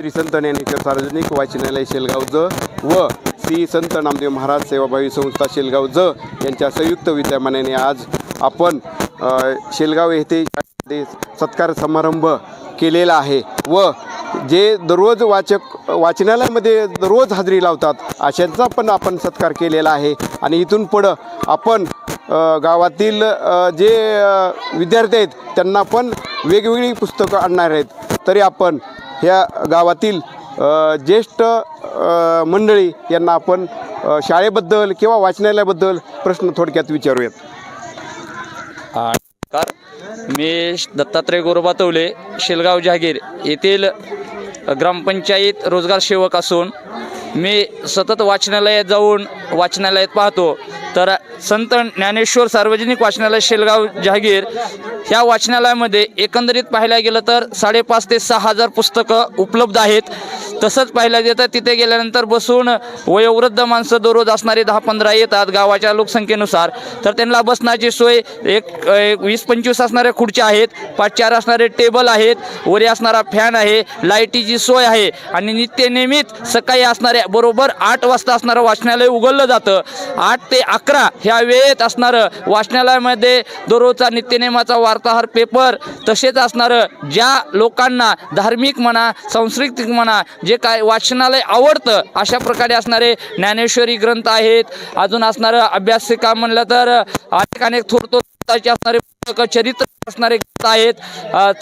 श्री संत ज्ञानेश्वर सार्वजनिक वाचनालय शेलगाव ज व श्री संत नामदेव महाराज सेवाभावी संस्था शेलगाव ज यांच्या संयुक्त विद्यमानाने आज आपण शेलगाव येथे सत्कार समारंभ केलेला आहे व जे दररोज वाचक वाचनालयामध्ये दररोज हजेरी लावतात अशांचा पण आपण सत्कार केलेला आहे. आणि इथून पुढं आपण गावातील जे विद्यार्थी आहेत त्यांना पण वेगवेगळी पुस्तकं आणणार आहेत. तरी आपण ह्या गावातील ज्येष्ठ मंडळी यांना आपण शाळेबद्दल किंवा वाचनालयाबद्दल प्रश्न थोडक्यात विचारूयात. नमस्कार. मी दत्तात्रय गोरोबातवले शेलगाव जहागीर येथील ग्रामपंचायत रोजगार सेवक असून मी सतत वाचनालयात जाऊन वाचनालयात पाहतो. तर संत ज्ञानेश्वर सार्वजनिक वाचनालय शेलगाव जहागीर ह्या वाचनालयामध्ये एकंदरीत पाहायला गेलं तर साडेपाच ते सहा हजार पुस्तकं उपलब्ध आहेत. तसंच पाहायला जातं तिथे गेल्यानंतर बसून वयोवृद्ध माणसं दररोज असणारे दहा पंधरा येतात गावाच्या लोकसंख्येनुसार. तर त्यांना बसण्याची सोय एक एक वीस पंचवीस असणाऱ्या खुर्च्या आहेत पाच चार असणारे टेबल आहेत वरी असणारा फॅन आहे लाईटीची सोय आहे. आणि नित्य नियमित सकाळी असणाऱ्या बरोबर आठ वाजता असणारं वाचनालय उघडलं जातं. आठ ते अकरा ह्या वेळेत असणारं वाचनालयामध्ये दररोजचा नित्यनेमाचा वार्ताहर पेपर तसेच असणारं ज्या लोकांना धार्मिक म्हणा सांस्कृतिक म्हणा जे काय वाचनालय आवडतं अशा प्रकारे असणारे ज्ञानेश्वरी ग्रंथ आहेत. अजून असणारं अभ्यासिका म्हणलं तर अनेक अनेक थोर असणारे पुस्तकं चरित्र असणारे ग्रंथ आहेत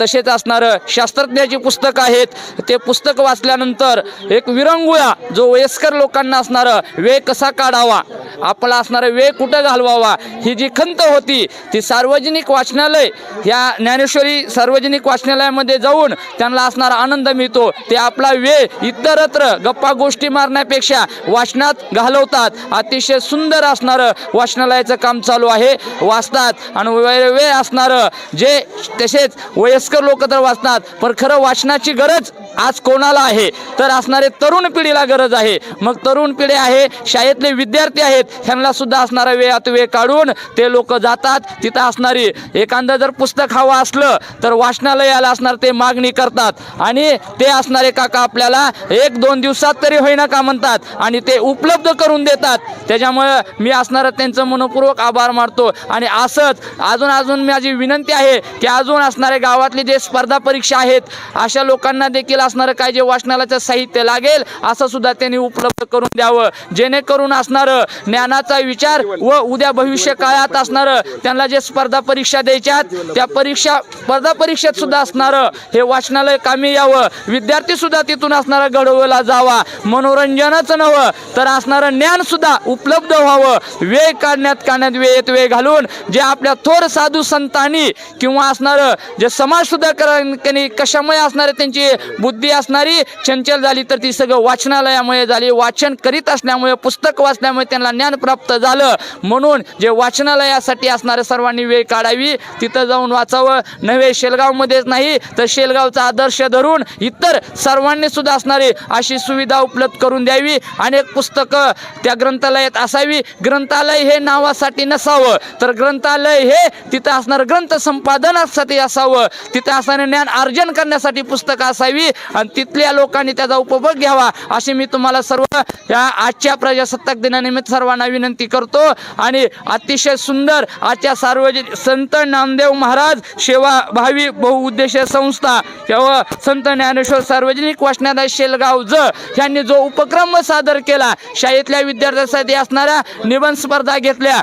तसेच असणारं शास्त्रज्ञाची पुस्तकं आहेत. ते पुस्तक वाचल्यानंतर एक विरंगुळा जो वयस्कर लोकांना असणारं वेळ कसा काढावा? आपला असणारा वेळ कुठं घालवावा? ही जी खंत होती ती सार्वजनिक वाचनालय या ज्ञानेश्वरी सार्वजनिक वाचनालयामध्ये जाऊन त्यांना असणारा आनंद मिळतो. ते आपला वेळ इतरत्र गप्पा गोष्टी मारण्यापेक्षा वाचनात घालवतात. अतिशय सुंदर असणारं वाचनालयाचं काम चालू आहे. वाचतात आणि वेळ वेळ असणारं जे तसेच वयस्कर लोक तर वाचतात पण खरं वाचनाची गरज आज कोणाला आहे? तर असणारे तरुण पिढीला गरज आहे. मग तरुण पिढी आहे शाळेतले विद्यार्थी आहेत ह्यांना सुद्धा असणारा वेळात वेळ काढून ते लोक जातात. तिथं असणारी एखादं जर पुस्तक हवं असलं तर वाचनालयाला असणार ते मागणी करतात. आणि ते असणारे काका आपल्याला एक दोन दिवसात तरी होईना का म्हणतात? आणि ते उपलब्ध करून देतात. त्याच्यामुळं मी असणारं त्यांचं मनपूर्वक आभार मानतो. आणि असंच अजून अजून माझी विनंती आहे की अजून असणारे गावातले जे स्पर्धा परीक्षा आहेत अशा लोकांना देखील असणारं काय जे वाचनालयाचं साहित्य लागेल असं सुद्धा त्यांनी उपलब्ध करून द्यावं. जेणेकरून असणारं ज्ञानाचा विचार व उद्या भविष्य काळात असणारं त्यांना जे स्पर्धा परीक्षा द्यायच्यात त्या परीक्षा स्पर्धा परीक्षेत सुद्धा असणारं हे वाचनालय कामी यावं. विद्यार्थी सुद्धा तिथून असणारा घडवला जावा. मनोरंजनच नव्हं तर असणारं ज्ञान सुद्धा उपलब्ध व्हावं. वेळ काढण्यात काढण्यात वेळेत वेळ घालून जे आपल्या थोर साधू संतांनी किंवा असणारं जे समाज सुधारकांनी कशामुळे असणारे त्यांची बुद्धी असणारी चंचल झाली तर ती सगळं वाचनालयामुळे झाली. वाचन करीत असल्यामुळे पुस्तक वाचल्यामुळे त्यांना ज्ञान प्राप्त झालं. म्हणून जे वाचनालयासाठी असणारे सर्वांनी वेळ काढावी तिथं जाऊन वाचावं. नव्हे शेलगावमध्येच नाही तर शेलगावचा आदर्श धरून इतर सर्वांनी सुद्धा असणारी अशी सुविधा उपलब्ध करून द्यावी. अनेक पुस्तकं त्या ग्रंथालयात असावी. ग्रंथालय हे नावासाठी नसावं. तर ग्रंथालय हे तिथं असणारं ग्रंथ संपादनासाठी असावं. तिथं असणारे ज्ञान अर्जन करण्यासाठी पुस्तकं असावी. आणि तिथल्या लोकांनी त्याचा उपभोग घ्यावा अशी मी तुम्हाला सर्व या आजच्या प्रजासत्ताक दिनानिमित्त सर्वांना विनंती करतो. आणि अतिशय सुंदर आजच्या सार्वजनिक संत नामदेव महाराज सेवा भावी बहुउद्देशीय संस्था किंवा संत ज्ञानेश्वर सार्वजनिक वाचनालय शेलगाव ज यांनी जो उपक्रम सादर केला शाळेतल्या विद्यार्थ्यांसाठी असणाऱ्या निबंध स्पर्धा घेतल्या.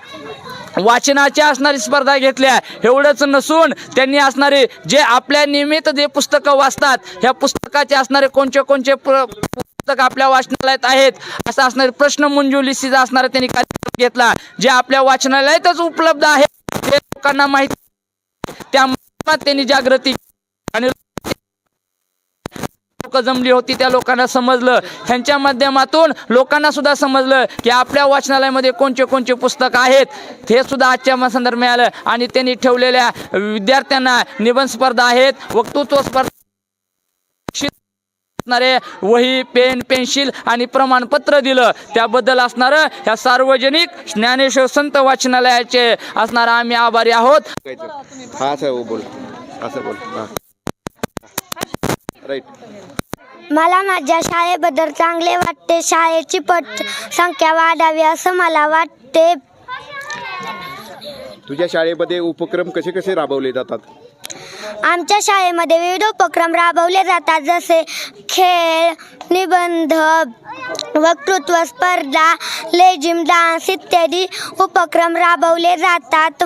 वाचनाच्या असणारी स्पर्धा घेतल्या. एवढंच नसून त्यांनी असणारे जे आपल्या निमित्त जे पुस्तकं वाचतात ह्या पुस्तकाचे असणारे कोणचे कोणचे पुस्तक आपल्या वाचनालयात आहेत? असं असणारे प्रश्न मंजुलीसीचा असणारा त्यांनी कार्यक्रम घेतला. जे आपल्या वाचनालयातच उपलब्ध आहे हे लोकांना माहिती त्या त्यांनी जागृती आणि लोक जमली होती त्या लोकांना समजलं. ह्यांच्या माध्यमातून लोकांना सुद्धा समजलं की आपल्या वाचनालयामध्ये कोणते कोणते पुस्तक आहेत हे सुद्धा आजच्या संदर्भ मिळालं. आणि त्यांनी ठेवलेल्या विद्यार्थ्यांना निबंध स्पर्धा आहेत वक्तृत्व स्पर्धा असणारे वही पेन पेन्सिल आणि प्रमाणपत्र दिलं. त्याबद्दल असणारं ह्या सार्वजनिक ज्ञानेश्वर संत वाचनालयाचे असणार आम्ही आभारी आहोत. हा बोल. असं बोल. राईट मला माझ्या शाळेबद्दल चांगले वाटते. शाळेची पट संख्या वाढावी असं मला वाटते. तुझ्या शाळेमध्ये उपक्रम कसे कसे राबवले जातात? आमच्या शाळेमध्ये विविध उपक्रम राबवले जातात. जसे खेळ निबंध वक्तृत्व स्पर्धा लेझिम डान्स इत्यादी उपक्रम राबवले जातात.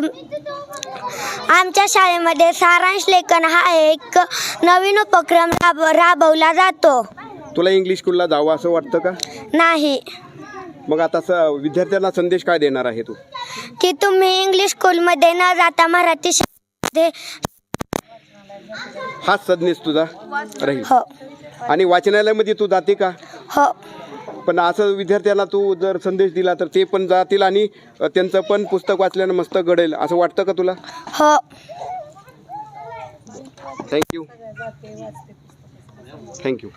आमच्या शाळेमध्ये सारांश लेखन हा एक नवीन उपक्रम राब राबवला जातो. तुला इंग्लिश स्कूलला जावं असं वाटतं का? नाही. मग आता स विद्यार्थ्यांना संदेश काय देणार आहे तू? की तुम्ही इंग्लिश स्कूलमध्ये न जाता मराठी शाळेमध्ये हाच संदेश तुझा राहील. हो. आणि वाचनालयामध्ये तू जाते का? हो. पण असं विद्यार्थ्यांना तू जर संदेश दिला तर ते पण जातील आणि त्यांचं पण पुस्तक वाचल्यानं मस्त घडेल. असं वाटतं का तुला? हो. Thank you thank you